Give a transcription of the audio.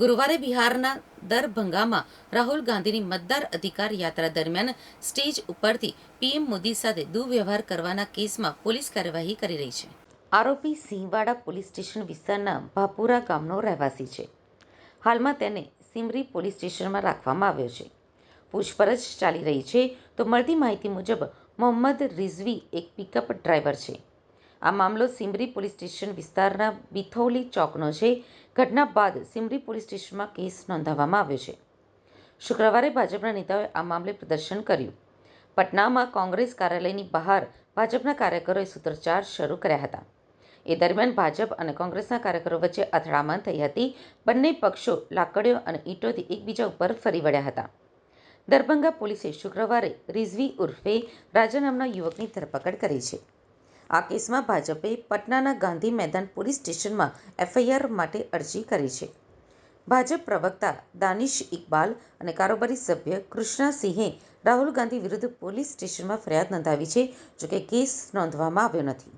ગુરુવારે બિહારના દરભંગામાં રાહુલ ગાંધીની મતદાર અધિકાર યાત્રા દરમિયાન સ્ટેજ ઉપરથી પીએમ મોદી સાથે દુર્વ્યવહાર કરવાના કેસમાં પોલીસ કાર્યવાહી કરી રહી છે. આરોપી સિંહવાડા પોલીસ સ્ટેશન વિસ્તારના ભાપુરા ગામનો રહેવાસી છે. હાલમાં તેને સિમરી પોલીસ સ્ટેશનમાં રાખવામાં આવ્યો છે. પૂછપરછ ચાલી રહી છે તો મળતી માહિતી મુજબ મોહમ્મદ રિઝવી એક પિકઅપ ડ્રાઈવર છે. આ મામલો સિમરી પોલીસ સ્ટેશન વિસ્તારના બિથૌલી ચોકનો છે. ઘટના બાદ સિમરી પોલીસ સ્ટેશનમાં કેસ નોંધાવવામાં આવ્યો છે. શુક્રવારે ભાજપના નેતાઓએ આ મામલે પ્રદર્શન કર્યું. પટનામાં કોંગ્રેસ કાર્યાલયની બહાર ભાજપના કાર્યકરોએ સૂત્રોચ્ચાર શરૂ કર્યા હતા. એ દરમિયાન ભાજપ અને કોંગ્રેસના કાર્યકરો વચ્ચે અથડામણ થઈ હતી. બંને પક્ષો લાકડીઓ અને ઈંટોથી એકબીજા ઉપર ફરી વળ્યા હતા. દરભંગા પોલીસે શુક્રવારે રિઝવી ઉર્ફે રાજા નામના યુવકની ધરપકડ કરી છે. આ કેસમાં ભાજપે પટનાના ગાંધી મેદાન પોલીસ સ્ટેશનમાં એફઆઈઆર માટે અરજી કરી છે. ભાજપ પ્રવક્તા દાનિશ ઇકબાલ અને કારોબારી સભ્ય કૃષ્ણા સિંહે રાહુલ ગાંધી વિરુદ્ધ પોલીસ સ્ટેશનમાં ફરિયાદ નોંધાવી છે, જોકે કેસ નોંધવામાં આવ્યો નથી.